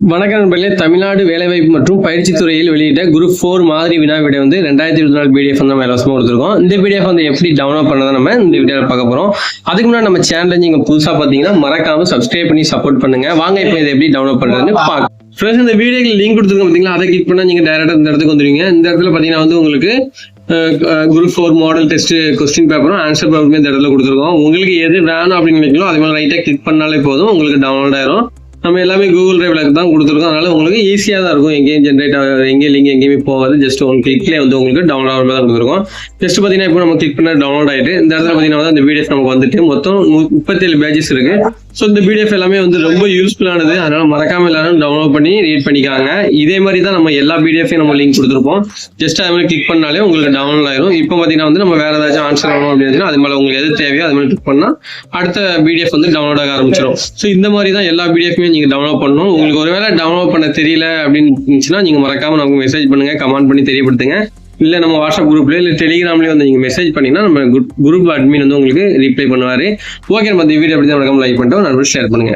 வணக்கம் நண்பர்களே. தமிழ்நாடு வேலைவாய்ப்பு மற்றும் பயிற்சி துறையில் வெளியிட்ட குரூப் ஃபோர் மாதிரி வினா விடை வந்து ரெண்டாயிரத்தி இருபத்தி நாலு பிடிஎஃப் வந்து நம்ம இலவசமாக கொடுத்துருக்கோம். இந்த பிடிஎஃப் வந்து எப்படி டவுன்லோட் பண்ணதை நம்ம இந்த வீடியோவில் பார்க்க போகிறோம் அதுக்கு முன்னாடி நம்ம சேனல் நீங்கள் புதுசாக பார்த்தீங்கன்னா மறக்காம சப்ஸ்கிரைப் பண்ணி சப்போர்ட் பண்ணுங்க. வாங்க இப்போ இதை எப்படி டவுன்லோட் பண்ணுறதுன்னு பார்க்க ஃப்ரெண்ட்ஸ் இந்த வீடியோக்கு லிங்க் கொடுத்துருக்கோம் பார்த்தீங்களா? அதை கிளிக் பண்ணால் நீங்கள் டேரெக்டாக இந்த இடத்துக்கு வந்துடுவீங்க இந்த இடத்துல பார்த்தீங்கன்னா வந்து உங்களுக்கு group four model test question பேப்பரும் ஆன்சர் பேப்பருமே இந்த இடத்துல கொடுத்துருக்கோம். உங்களுக்கு எது வேணும் அப்படின்னு நினைக்கணும் அது மாதிரி ரைட்டாக கிளிக் பண்ணாலே போதும். உங்களுக்கு டவுன்லோட் ஆயிரும். நம்ம எல்லாமே கூகுள் டிரைவ்ல தான் கொடுத்துருக்கோம். அதனால உங்களுக்கு ஈஸியாக தான் இருக்கும். எங்கேயும் ஜென்ரேட் ஆகாது எங்கேயும் லிங்க் எங்கேயுமே போகாது. ஜஸ்ட் ஒன் கிளிக்லேயே வந்து உங்களுக்கு டவுன்லோட் ஆகிற மாதிரி தான் கொடுத்துருக்கோம் ஜஸ்ட் பார்த்தீங்கன்னா இப்போ நம்ம கிளிக் பண்ண டவுன்லோட் ஆகிட்டு இந்த இடத்துல பார்த்தீங்கன்னா வந்து அந்த பிடிஎஃப் நமக்கு வந்துட்டு மொத்தம் முப்பத்தேழு பேஜஸ் இருக்கு. ஸோ இந்த பிடிஎஃப் எல்லாமே வந்து ரொம்ப யூஸ்ஃபுல்லானது அதனால மறக்காம எல்லாரும் டவுன்லோட் பண்ணி ரீட் பண்ணிக்காங்க. இதே மாதிரி தான் நம்ம எல்லா பிடிஎஃபையும் நம்ம லிங்க் கொடுத்துருப்போம். ஜஸ்ட் அது மாதிரி கிளிக் பண்ணாலே உங்களுக்கு டவுன்லோட் ஆயிரும். இப்போ பார்த்தீங்கன்னா வந்து நம்ம வேற ஏதாச்சும் ஆன்சர் ஆகணும் அப்படின்னு அது மேலே உங்களுக்கு எது தேவையோ அது மாதிரி கிளிக் பண்ணால் அடுத்த பிடிஎஃப் வந்து டவுன்லோட் ஆக ஆரம்பிச்சிடும் ஸோ இந்த மாதிரி தான் எல்லா பிடிஎஃப்மே நீங்கள் டவுன்லோட் பண்ணணும். உங்களுக்கு ஒருவேளை டவுன்லோட் பண்ண தெரியல அப்படின்னு இருந்துச்சுன்னா நீங்கள் மறக்காம நமக்கு மெசேஜ் பண்ணுங்கள் கமெண்ட் பண்ணி தெரியப்படுத்துங்க. இல்லை நம்ம வாட்ஸ்அப் குரூப்லேயே இல்லை டெலிகிராம்லேயே வந்து நீங்கள் மெசேஜ் பண்ணிங்கன்னா நம்ம குரூப் அட்மின் வந்து உங்களுக்கு ரிப்ளை பண்ணுவார். ஓகே நம்ம இந்த வீடியோ அப்படி தான் மறக்காமல் லைக் பண்ணிட்டு நான் ஷேர் பண்ணுங்க.